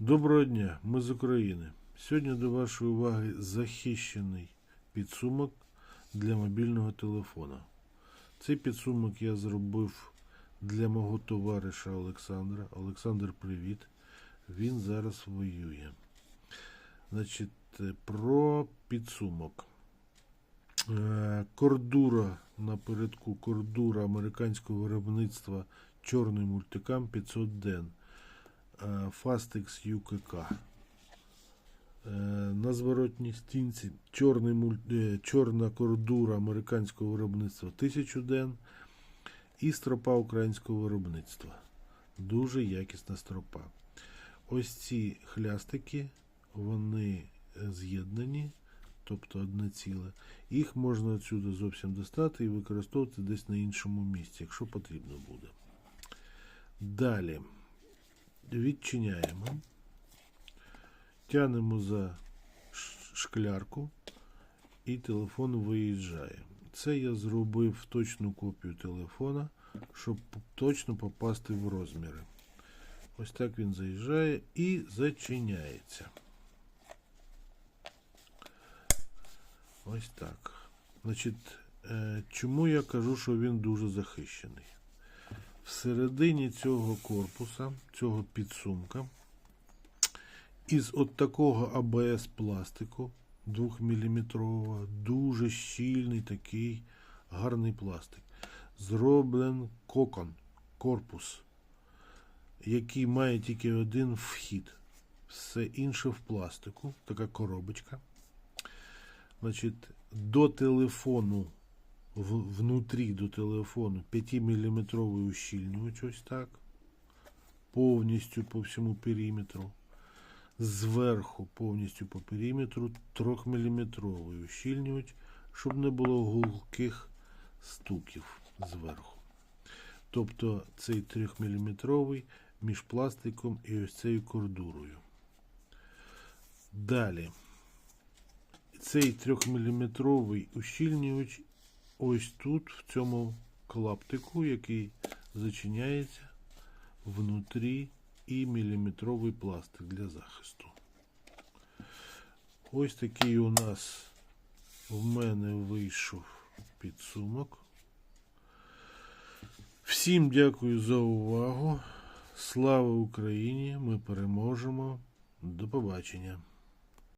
Доброго дня, ми з України. Сьогодні до вашої уваги захищений підсумок для мобільного телефона. Цей підсумок я зробив для мого товариша Олександра. Олександр, привіт. Він зараз воює. Значить, е, про підсумок. Е, Кордура напередку, кордура американського виробництва чорний мультикам 500 ден. Е, Fastex UKK. Е, На зворотній стінці чорний муль... е, чорна кордура американського виробництва 1000 ден і стропа українського виробництва. Дуже якісна стропа. Ось ці хлястики, вони з'єднані, тобто одне ціле. Їх можна отсюди зовсім достати і використовувати десь на іншому місці, якщо потрібно буде. Далі відчиняємо, тянемо за шклярку і телефон виїжджає. Це я зробив точну копію телефона, щоб точно попасти в розміри. Ось так він заїжджає і зачиняється. Ось так. Значить, е, чому я кажу, що він дуже захищений? Всередині цього корпуса, цього підсумка, із от такого АБС пластику 2 мм, дуже щільний такий гарний пластик. Зроблен кокон, корпус, який має тільки один вхід. Все інше в пластику, така коробочка. Значить, до телефону в- внутрі до телефону 5-мм ущільнювач ось так. Повністю по всьому периметру. Зверху повністю по периметру 3-мм ущільнювач, щоб не було гулких стуків зверху. Тобто цей 3-мм між пластиком і ось цією кордурою. Далі. Цей 3-мм ущільнювач ось тут, в цьому клаптику, який зачиняється внутрі і міліметровий пластик для захисту. Ось такий у нас в мене вийшов підсумок. Всім дякую за увагу. Слава Україні! Ми переможемо. До побачення.